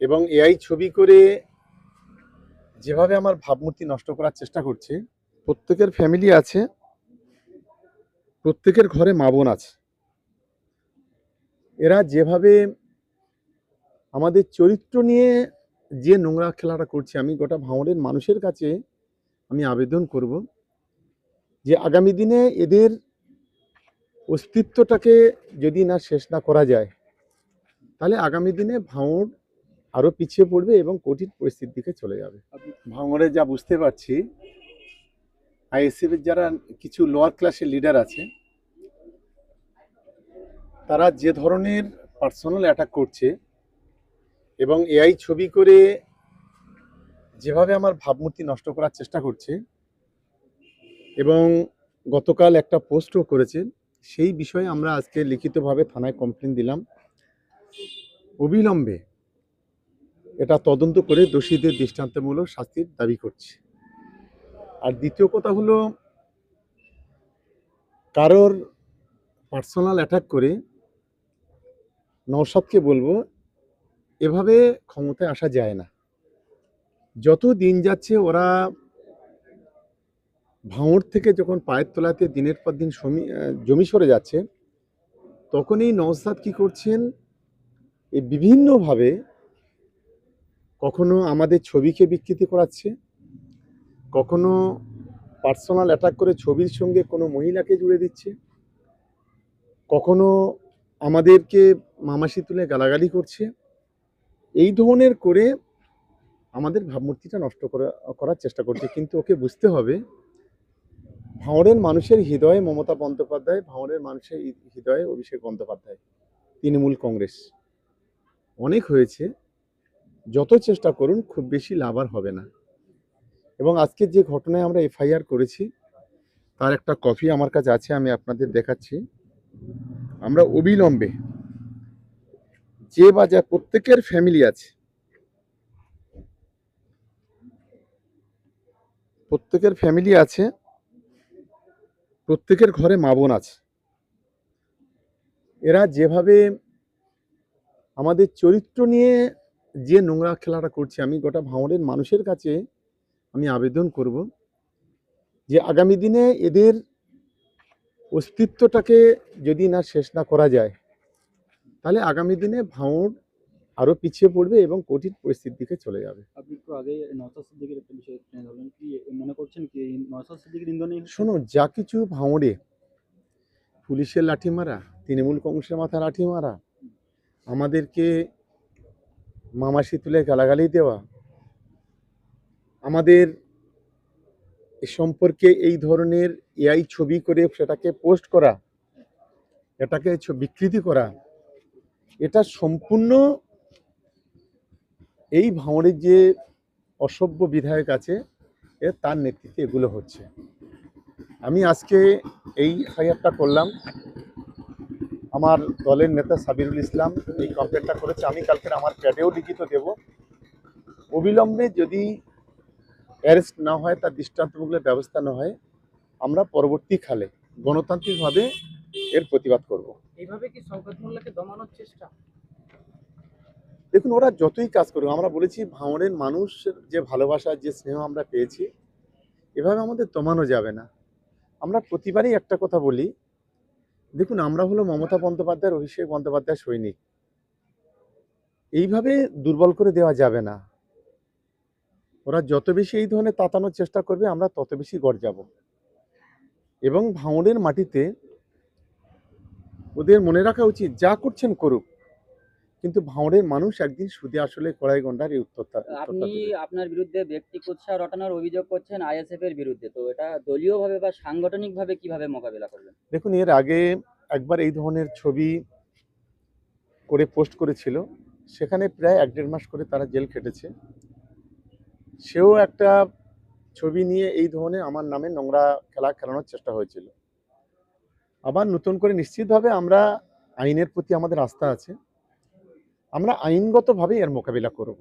এবং এআই ছবি করে যেভাবে আমার ভাবমূর্তি নষ্ট করার চেষ্টা করছে, প্রত্যেকের ফ্যামিলি আছে, প্রত্যেকের ঘরে মা বোন আছে। এরা যেভাবে আমাদের চরিত্র নিয়ে যে নোংরা খেলাটা করছে, আমি গোটা ভাঙড়ের মানুষের কাছে আমি আবেদন করব যে আগামী দিনে এদের অস্তিত্বটাকে যদি না শেষ না করা যায়, তাহলে আগামী দিনে ভাঙড় আরও পিছিয়ে পড়বে এবং কঠিন পরিস্থিতির দিকে চলে যাবে। ভাঙড়ে যা বুঝতে পারছি আইএসএফ এর যারা কিছু লোয়ার ক্লাসের লিডার আছে, তারা যে ধরনের পার্সোনাল অ্যাটাক করছে এবং এআই ছবি করে যেভাবে আমার ভাবমূর্তি নষ্ট করার চেষ্টা করছে এবং গতকাল একটা পোস্টও করেছে, সেই বিষয়ে আমরা আজকে লিখিতভাবে থানায় কমপ্লেন দিলাম। অবিলম্বে এটা তদন্ত করে দোষীদের দৃষ্টান্তমূলক শাস্তির দাবি করছে। আর দ্বিতীয় কথা হলো, কারোর পার্সোনাল অ্যাটাক করে নওশাদকে বলব, এভাবে ক্ষমতায় আসা যায় না। যত দিন যাচ্ছে ওরা ভাঙড় থেকে যখন পায়ের তোলাতে দিনের পর দিন জমি সরে যাচ্ছে, তখনই নওসাদ কি করছেন এই বিভিন্নভাবে কখনো আমাদের ছবিকে বিকৃতি করাচ্ছে? কখনো পার্সোনাল অ্যাটাক করে ছবির সঙ্গে কোনো মহিলাকে জুড়ে দিচ্ছে? কখনো আমাদেরকে মামাসি তুলে গালাগালি করছে? এই ধরনের করে আমাদের ভাবমূর্তিটা নষ্ট করা, করার চেষ্টা করছে। কিন্তু ওকে বুঝতে হবে ভাঁড়ের মানুষের হৃদয়ে মমতা বন্দ্যোপাধ্যায় ভাঁড়ের মানুষের হৃদয়ে অভিষেক বন্দ্যোপাধ্যায়, তৃণমূল কংগ্রেস। অনেক হয়েছে। যত চেষ্টা করুন, খুব বেশি লাভ আর হবে না। এবং আজকে যে ঘটনায় আমরা এফআইআর করেছি, তার একটা কপি আমার কাছে আছে, আমি আপনাদের দেখাচ্ছি। আমরা অবিলম্বে যে বা যা প্রত্যেকের ফ্যামিলি আছে, প্রত্যেকের ফ্যামিলি আছে, প্রত্যেকের ঘরে মা বোন আছে। এরা যেভাবে আমাদের চরিত্র নিয়ে যে নোংরা খেলাটা করছে আমি গোটা ভাঙড়ের মানুষের কাছে আমি আবেদন করব যে আগামী দিনে এদের অস্তিত্বটাকে যদি না শেষ না করা যায় তাহলে আগামী দিনে ভাঙড় আরও পিছিয়ে পড়বে এবং কঠিন পরিস্থিতির দিকে চলে যাবে। আপনি একটু আগে নওশাদ সিদ্দিকের একটা বিষয় কি মনে করছেন কি এই নওশাদ সিদ্দিকের ইন্ধনে? শোনো যা কিছু ভাঙড়ে পুলিশের লাঠি মারা তৃণমূল কংগ্রেসের মাথা লাঠি মারা আমাদেরকে মামাসি তুলে গালাগালি দেওয়া। আমাদের সম্পর্কে এই ধরনের এআই ছবি করে সেটাকে পোস্ট করা, এটাকে বিকৃতি করা, এটা সম্পূর্ণ এই ভাঙড়ের যে অসভ্য বিধায়ক আছে, এ তার নেতৃত্বে এগুলো হচ্ছে। আমি আজকে এই হাইয়ারটা করলাম। আমার দলের নেতা সাবিরুল ইসলাম এই কমপ্লেনটা করেছে। আমি কালকে আমার প্যাডেও লিখিত দেব। অবিলম্বে যদি অ্যারেস্ট না হয় তার দৃষ্টান্তমূলক ব্যবস্থা না হয় আমরা পরবর্তী খালে গণতান্ত্রিকভাবে এর প্রতিবাদ করব। এইভাবে কি মোল্লাকে দমানোর চেষ্টা? দেখুন ওরা যতই কাজ করুক আমরা বলেছি ভাঙড়ের মানুষের যে ভালোবাসা যে স্নেহ আমরা পেয়েছি এভাবে আমাদের দমানো যাবে না। আমরা প্রতিবারই একটা কথা বলি দেখুন, আমরা হলো মমতা বন্দ্যোপাধ্যায়, অভিষেক বন্দ্যোপাধ্যায় সৈনিক। এইভাবে দুর্বল করে দেওয়া যাবে না। ওরা যত বেশি এই ধরনের তাতানোর চেষ্টা করবে, আমরা তত বেশি গড় যাব। এবং ভাঙনের মাটিতে ওদের মনে রাখা উচিত, যা করছেন করুক কিন্তু ভাঁড়ের মানুষ একদিন সুদে আসলে কড়াই গন্ডার এই উত্তরটা আপনি। আপনার বিরুদ্ধে ব্যক্তি কুৎসা রটানোর অভিযোগ করছেন আইএসএফ এর বিরুদ্ধে তো এটা দলীয়ভাবে বা সাংগঠনিকভাবে কীভাবে মোকাবেলা করবেন? দেখুন এর আগে একবার এই ধরনের ছবি করে পোস্ট করেছিল সেখানে প্রায় এক দেড় মাস করে তারা জেল খেটেছে। সেও একটা ছবি নিয়ে এই ধরনের আমার নামে নোংরা খেলা খেলানোর চেষ্টা হয়েছিল। আবার নতুন করে নিশ্চিতভাবে আমরা আইনের প্রতি আমাদের আস্থা আছে। আমরা আইনগতভাবে এর মোকাবিলা করব।